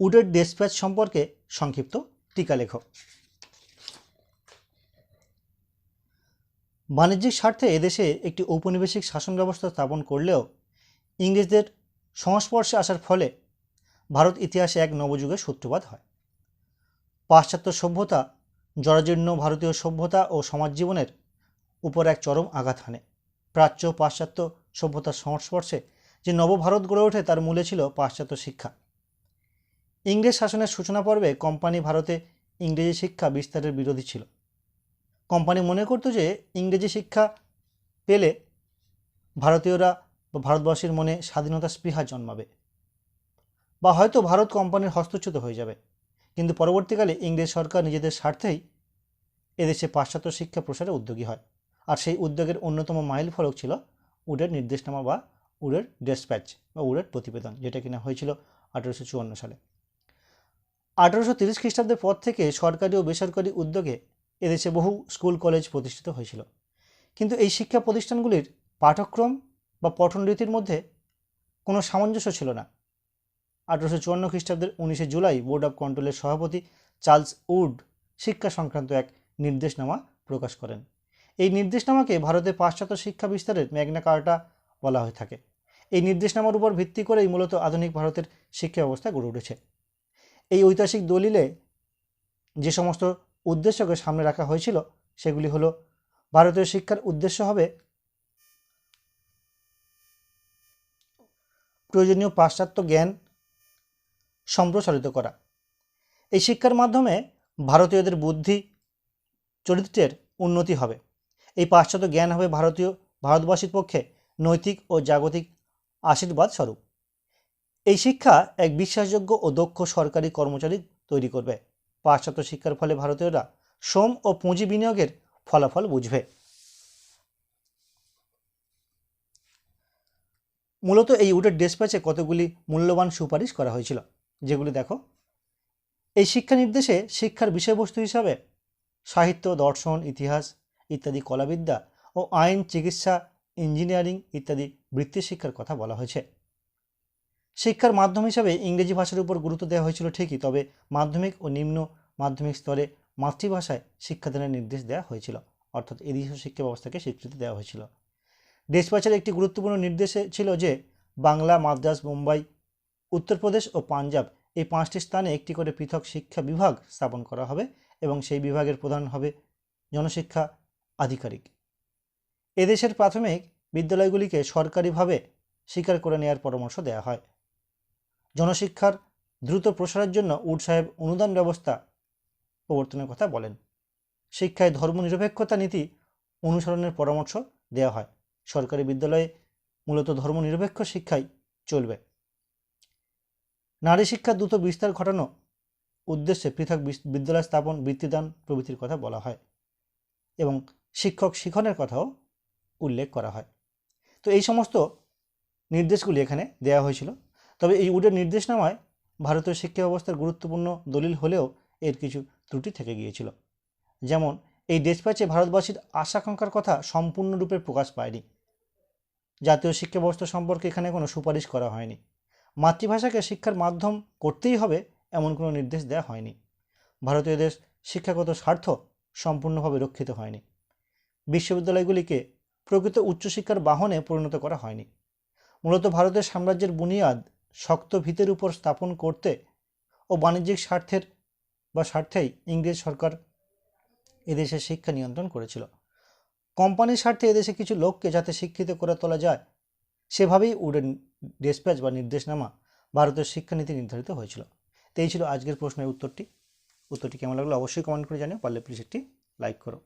উডের despatch সম্পর্কে সংক্ষিপ্ত টিকা লেখ। বাণিজ্যিক স্বার্থে এদেশে একটি ঔপনিবেশিক শাসন ব্যবস্থা স্থাপন করলেও ইংরেজদের সংস্পর্শে আসার ফলে ভারত ইতিহাসে এক নবযুগের সূত্রপাত হয়। পাশ্চাত্য সভ্যতা, জরাজীর্ণ ভারতীয় সভ্যতা ও সমাজ জীবনের উপর এক চরম আঘাত হানে। প্রাচ্য পাশ্চাত্য সভ্যতার সংস্পর্শে যে নবভারত গড়ে ওঠে তার মূলে ছিল পাশ্চাত্য শিক্ষা। ইংরেজ শাসনের সূচনা পর্বে কোম্পানি ভারতে ইংরেজি শিক্ষা বিস্তারের বিরোধী ছিল। কোম্পানি মনে করতো যে ইংরেজি শিক্ষা পেলে ভারতীয়রা বা ভারতবাসীর মনে স্বাধীনতা স্পৃহা জন্মাবে বা হয়তো ভারত কোম্পানির হস্তচ্যুত হয়ে যাবে। কিন্তু পরবর্তীকালে ইংরেজ সরকার নিজেদের স্বার্থেই এদেশে পাশ্চাত্য শিক্ষা প্রসারে উদ্যোগী হয় আর সেই উদ্যোগের অন্যতম মাইল ফলক ছিল উডের নির্দেশনামা বা উডের ডেসপ্যাচ বা উডের প্রতিবেদন, যেটা কিনা হয়েছিল আঠেরোশো চুয়ান্ন সালে। আঠেরোশো তিরিশ খ্রিস্টাব্দের পর থেকে সরকারি ও বেসরকারি উদ্যোগে এদেশে বহু স্কুল, কলেজ প্রতিষ্ঠিত হয়েছিল। কিন্তু এই শিক্ষা প্রতিষ্ঠানগুলির পাঠ্যক্রম বা পঠনরীতির মধ্যে কোনো সামঞ্জস্য ছিল না। আঠেরোশো চুয়ান্ন খ্রিস্টাব্দের উনিশে জুলাই বোর্ড অব কন্ট্রোলের সভাপতি চার্লস উড শিক্ষা সংক্রান্ত এক নির্দেশনামা প্রকাশ করেন। এই নির্দেশনামাকে ভারতে পাশ্চাত্য শিক্ষা বিস্তারের ম্যাগনা কার্টা বলা হয়ে থাকে। এই নির্দেশনামার উপর ভিত্তি করেই মূলত আধুনিক ভারতের শিক্ষা ব্যবস্থা গড়ে উঠেছে। এই ঐতিহাসিক দলিলে যে সমস্ত উদ্দেশ্যকে সামনে রাখা হয়েছিল, সেগুলি হলো, ভারতীয় শিক্ষার উদ্দেশ্য হবে প্রয়োজনীয় পাশ্চাত্য জ্ঞান সম্প্রসারিত করা। এই শিক্ষার মাধ্যমে ভারতীয়দের বুদ্ধি চরিত্রের উন্নতি হবে। এই পাশ্চাত্য জ্ঞান হবে ভারতীয় ভারতবাসীর পক্ষে নৈতিক ও জাগতিক আশীর্বাদ স্বরূপ এই শিক্ষা এক বিশ্বাসযোগ্য ও দক্ষ সরকারি কর্মচারী তৈরি করবে। পাশ্চাত্য শিক্ষার ফলে ভারতীয়রা শ্রম ও পুঁজি বিনিয়োগের ফলাফল বুঝবে। মূলত এই উডের ডেসপ্যাচে কতগুলি মূল্যবান সুপারিশ করা হয়েছিল, যেগুলি দেখো। এই শিক্ষা নির্দেশে শিক্ষার বিষয়বস্তু হিসাবে সাহিত্য, দর্শন, ইতিহাস ইত্যাদি কলাবিদ্যা ও আইন, চিকিৎসা, ইঞ্জিনিয়ারিং ইত্যাদি বৃত্তি শিক্ষার কথা বলা হয়েছে। শিক্ষার মাধ্যম হিসাবে ইংরেজি ভাষার উপর গুরুত্ব দেওয়া হয়েছিল ঠিকই, তবে মাধ্যমিক ও নিম্ন মাধ্যমিক স্তরে মাতৃভাষায় শিক্ষাদানের নির্দেশ দেওয়া হয়েছিল, অর্থাৎ এদেশীয় শিক্ষা ব্যবস্থাকে স্বীকৃতি দেওয়া হয়েছিল। ডেসপ্যাচের একটি গুরুত্বপূর্ণ নির্দেশে ছিল যে, বাংলা, মাদ্রাস, মুম্বাই, উত্তরপ্রদেশ ও পাঞ্জাব এই পাঁচটি স্থানে একটি করে পৃথক শিক্ষা বিভাগ স্থাপন করা হবে এবং সেই বিভাগের প্রধান হবে জনশিক্ষা আধিকারিক। এদেশের প্রাথমিক বিদ্যালয়গুলিকে সরকারিভাবে স্বীকার করে নেওয়ার পরামর্শ দেওয়া হয়। জনশিক্ষার দ্রুত প্রসারের জন্য উড সাহেব অনুদান ব্যবস্থা প্রবর্তনের কথা বলেন। শিক্ষায় ধর্মনিরপেক্ষতা নীতি অনুসরণের পরামর্শ দেওয়া হয়। সরকারি বিদ্যালয়ে মূলত ধর্মনিরপেক্ষ শিক্ষাই চলবে। নারী শিক্ষার দ্রুত বিস্তার ঘটানো উদ্দেশ্যে পৃথক বিদ্যালয় স্থাপন, বৃত্তিদান প্রভৃতির কথা বলা হয় এবং শিক্ষক শিখনের কথাও উল্লেখ করা হয়। তো এই সমস্ত নির্দেশগুলি এখানে দেওয়া হয়েছিল। তবে এই উডের নির্দেশনামায় ভারতীয় শিক্ষা ব্যবস্থার গুরুত্বপূর্ণ দলিল হলেও এর কিছু ত্রুটি থেকে গিয়েছিল। যেমন, এই ডেসপ্যাচে ভারতবাসীর আশাকাঙ্ক্ষার কথা সম্পূর্ণরূপে প্রকাশ পায়নি। জাতীয় শিক্ষা ব্যবস্থা সম্পর্কে এখানে কোনো সুপারিশ করা হয়নি। মাতৃভাষাকে শিক্ষার মাধ্যম করতেই হবে এমন কোনো নির্দেশ দেওয়া হয়নি। ভারতীয়দের শিক্ষাগত স্বার্থ সম্পূর্ণভাবে রক্ষিত হয়নি। বিশ্ববিদ্যালয়গুলিকে প্রকৃত উচ্চশিক্ষার বাহনে পরিণত করা হয়নি। মূলত ভারতের সাম্রাজ্যের বুনিয়াদ শক্ত ভিতের উপর স্থাপন করতে ও বাণিজ্যিক স্বার্থের বা স্বার্থেই ইংরেজ সরকার এদেশের শিক্ষা নিয়ন্ত্রণ করেছিল। কোম্পানির স্বার্থে এদেশে কিছু লোককে যাতে শিক্ষিত করে তোলা যায়, সেভাবেই উডেন ডেসপ্যাচ বা নির্দেশনামা ভারতের শিক্ষানীতি নির্ধারিত হয়েছিল। তো এই ছিল আজকের প্রশ্নের উত্তরটি। উত্তরটি কেমন লাগল অবশ্যই কমেন্ট করে জানিও, পারলে প্লিজ একটি লাইক করো।